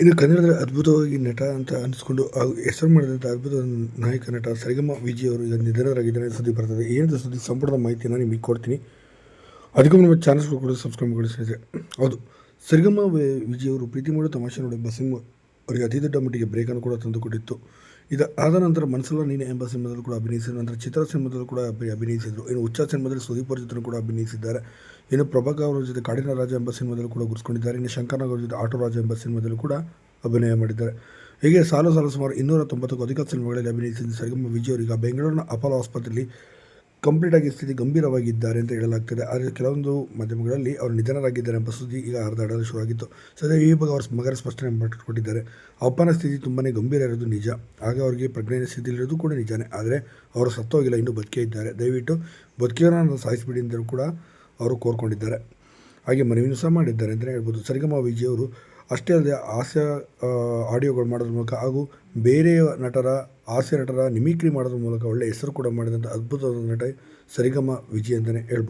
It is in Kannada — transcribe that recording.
ಇನ್ನು ಕನ್ನಡದ ಅದ್ಭುತವಾಗಿ ನಟ ಅಂತ ಅನಿಸ್ಕೊಂಡು ಹಾಗೂ ಹೆಸರು ಮಾಡಿದಂಥ ಅದ್ಭುತ ನಾಯಕ ನಟ ಸರಿಗಮ ವಿಜಯ್ ಅವರು ಈಗ ನಿಧನರಾಗಿದ್ದಾರೆ ಸುದ್ದಿ ಬರ್ತದೆ. ಏನಿದೆ ಸುದ್ದಿ? ಸಂಪೂರ್ಣ ಮಾಹಿತಿಯನ್ನು ನಿಮಗೆ ಕೊಡ್ತೀನಿ. ಅದಕ್ಕೂ ನಮ್ಮ ಚಾನಲ್ಸ್ಗಳು ಕೂಡ ಸಬ್ಸ್ಕ್ರೈಬ್ ಮಾಡಿ ಸ್ನೇಹಿತರೆ ಹೌದು, ಸರಿಗಮ ವಿಜಿ ವಿಜಯ್ ಅವರು ಪ್ರೀತಿ ಮಾಡೋ ತಮಾಷೆ ನೋಡಿ ಸಿನಿಮಾ ಅವರಿಗೆ ಅತಿ ದೊಡ್ಡ ಮಟ್ಟಿಗೆ ಬ್ರೇಕನ್ನು ಕೂಡ ತಂದುಕೊಟ್ಟಿತ್ತು ಇದು ಆದ ನಂತರ ಮನಸ್ಸಲ್ಲ ನೀನೆ ಎಂಬ ಸಿನಿಮಾದಲ್ಲೂ ಕೂಡ ಅಭಿನಯಿಸಿದ ನಂತರ ಚಿತ್ರ ಸಿನಿಮಾದಲ್ಲೂ ಕೂಡ ಅಭಿನಯಿಸಿದರು. ಇನ್ನು ಹುಚ್ಚ ಸಿನಿಮಾದಲ್ಲಿ ಸುದೀಪ್ ಅವ್ರ ಜೊತೆ ಕೂಡ ಅಭಿನಯಿಸಿದ್ದಾರೆ. ಇನ್ನು ಪ್ರಭಾಕರ್ ಅವರ ಜೊತೆ ಕಾಡಿನ ರಾಜ ಎಂಬ ಸಿನಿಮಾದಲ್ಲೂ ಕೂಡ ಗುರುಸ್ಕೊಂಡಿದ್ದಾರೆ ಇನ್ನು ಶಂಕರ್ನಾಗ್ ಅವರ ಜೊತೆ ಆಟೋ ರಾಜ ಎಂಬ ಸಿನಿಮಾದಲ್ಲೂ ಕೂಡ ಅಭಿನಯ ಮಾಡಿದ್ದಾರೆ. ಹೀಗೆ ಸಾಲು ಸಾಲು ಸುಮಾರು ಇನ್ನೂರ ತೊಂಬತ್ತಕ್ಕೂ ಅಧಿಕ ಸಿನಿಮಾಗಳಲ್ಲಿ ಅಭಿನಯಿಸಿದ ಸರಿಗಮ್ಮ ವಿಜಯ್ ಅವರಿಗೆ ಬೆಂಗಳೂರಿನ ಅಪೋಲೋ ಆಸ್ಪತ್ರೆಯಲ್ಲಿ ಕಂಪ್ಲೀಟ್ ಆಗಿ ಸ್ಥಿತಿ ಗಂಭೀರವಾಗಿದ್ದಾರೆ ಅಂತ ಹೇಳಲಾಗ್ತದೆ. ಆದರೆ ಕೆಲವೊಂದು ಮಾಧ್ಯಮಗಳಲ್ಲಿ ಅವರು ನಿಧನರಾಗಿದ್ದಾರೆ ಎಂಬ ಸುದ್ದಿ ಈಗ ಹರಿದಾಡಲು ಶುರುವಾಗಿತ್ತು. ಸದ್ಯ ಈ ಬಗ್ಗೆ ಅವರ ಮಗರ ಸ್ಪಷ್ಟನೆ ಮಾಡಿಕೊಟ್ಟಿದ್ದಾರೆ. ಅಪ್ಪನ ಸ್ಥಿತಿ ತುಂಬಾ ಗಂಭೀರ ಇರೋದು ನಿಜ. ಆಗ ಅವರಿಗೆ ಪ್ರಜ್ಞೆಯ ಸ್ಥಿತಿಲಿರೋದು ಕೂಡ ನಿಜಾನೇ. ಆದರೆ ಅವರು ಸತ್ತೋಗಿಲ್ಲ, ಇನ್ನೂ ಬದುಕೇ ಇದ್ದಾರೆ. ದಯವಿಟ್ಟು ಬದುಕಿರೋರನ್ನು ಸಾಯಿಸಿಬಿಡಿ ಅಂತಲೂ ಕೂಡ ಅವರು ಕೋರ್ಕೊಂಡಿದ್ದಾರೆ. ಹಾಗೆ ಮನವಿನೂ ಸಹ ಮಾಡಿದ್ದಾರೆ ಅಂತಲೇ ಹೇಳ್ಬೋದು. ಸರಿಗಮ ವಿಜಯವರು ಅಷ್ಟೇ ಅಲ್ಲದೆ ಹಾಸ್ಯ ಆಡಿಯೋಗಳು ಮಾಡೋದ್ರ ಮೂಲಕ ಹಾಗೂ ಬೇರೆ ನಟರ, ಹಾಸ್ಯ ನಟರ ನಿಮಿಕ್ರಿ ಮಾಡೋದ್ರ ಮೂಲಕ ಒಳ್ಳೆಯ ಹೆಸರು ಕೂಡ ಮಾಡಿದಂಥ ಅದ್ಭುತವಾದ ನಟ ಸರಿಗಮ ವಿಜಯ್ ಅಂತಲೇ ಹೇಳ್ಬೋದು.